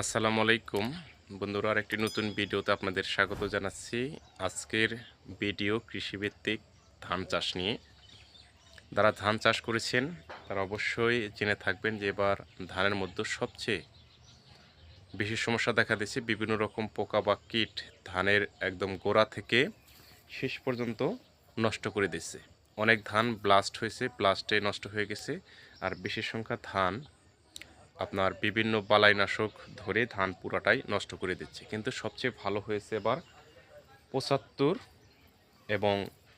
আসসালামু আলাইকুম। বন্ধুরা আর একটি নতুন ভিডিওতে আপনাদের স্বাগত জানাচ্ছি। আজকের ভিডিও কৃষিভিত্তিক ধান চাষ নিয়ে। যারা ধান চাষ করেছেন, তারা অবশ্যই জেনে থাকবেন যে এবার ধানের মধ্যে সবচেয়ে বেশি সমস্যা দেখা দিচ্ছে বিভিন্ন রকম পোকা বা কীট ধানের একদম গোড়া থেকে শেষ পর্যন্ত নষ্ট করে দিচ্ছে অনেক ধান ব্লাস্ট হয়েছে, ব্লাস্টে নষ্ট হয়ে গেছে, আর বেশি সংখ্যা ধান আপনার বিভিন্ন বালাইনাশক ধরে ধান পুরাটাই নষ্ট করে দিচ্ছে। কিন্তু সবচেয়ে ভালো হয়েছে এবার পঁচাত্তর এবং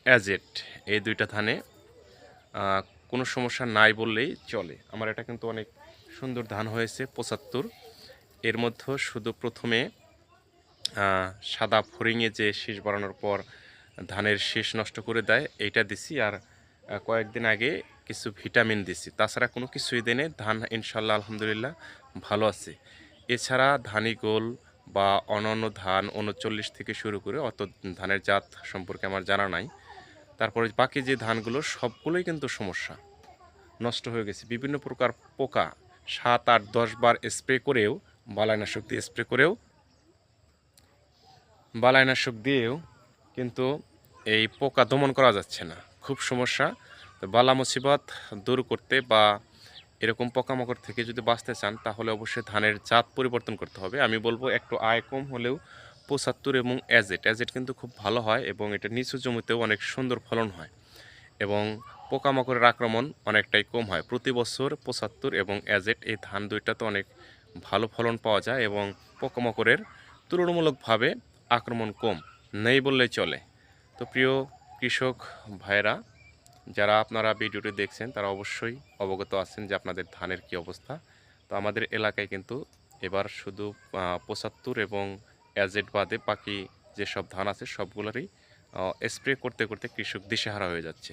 অ্যাজেট এই দুইটা ধানে কোনো সমস্যা নাই বললেই চলে। আমার এটা কিন্তু অনেক সুন্দর ধান হয়েছে, পঁচাত্তর। এর মধ্যে শুধু প্রথমে সাদা ফরিংয়ে যে শীষ বাড়ানোর পর ধানের শীষ নষ্ট করে দেয়, এইটা দিছি। আর কয়েকদিন আগে কিছু ভিটামিন দিছি। তাছাড়া কোনো কিছুই দেনে ধান ইনশাল্লাহ আলহামদুলিল্লাহ ভালো আছে। এছাড়া ধানি গোল বা অন্যান্য ধান উনচল্লিশ থেকে শুরু করে অত ধানের জাত সম্পর্কে আমার জানা নাই। তারপরে বাকি যে ধানগুলো, সবগুলোই কিন্তু সমস্যা। নষ্ট হয়ে গেছে। বিভিন্ন প্রকার পোকা সাত আট দশ বার স্প্রে করেও, বালাইনাশক দিয়ে স্প্রে করেও, বালাইনাশক দিয়েও কিন্তু এই পোকা দমন করা যাচ্ছে না। খুব সমস্যা। বালা মুসিবত দূর করতে বা এরকম পোকামাকড় থেকে যদি বাঁচতে চান, তাহলে অবশ্যই ধানের জাত পরিবর্তন করতে হবে। আমি বলব একটু আয় কম হলেও পঁচাত্তর এবং অ্যাজেট অ্যাজেট কিন্তু খুব ভালো হয় এবং এটা নিচু জমিতেও অনেক সুন্দর ফলন হয় এবং পোকামাকড়ের আক্রমণ অনেকটাই কম হয়। প্রতি বছর পঁচাত্তর এবং অ্যাজেট এই ধান দুইটাতে অনেক ভালো ফলন পাওয়া যায় এবং পোকামাকড়ের তুলনামূলকভাবে আক্রমণ কম, নেই বললেই চলে। তো প্রিয় কৃষক ভাইরা যারা আপনারা ভিডিওটি দেখছেন, তারা অবশ্যই অবগত আছেন যে আপনাদের ধানের কি অবস্থা। তো আমাদের এলাকায় কিন্তু এবার শুধু পঁচাত্তর এবং অ্যাজেট বাদে বাকি যেসব ধান আছে, সবগুলোরই স্প্রে করতে করতে কৃষক দিশেহারা হয়ে যাচ্ছে।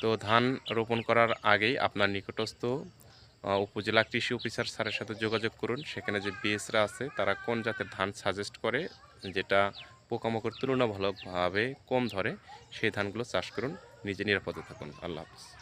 তো ধান রোপণ করার আগেই আপনার নিকটস্থ উপজেলা কৃষি অফিসার স্যারের সাথে যোগাযোগ করুন। সেখানে যে বিএসরা আছে, তারা কোন জাতের ধান সাজেস্ট করে, যেটা পোকামাকড় তুলনামূলকভাবে কম ধরে, সেই ধানগুলো চাষ করুন। নিজে নিরাপদে থাকুন। আল্লাহ হাফিজ।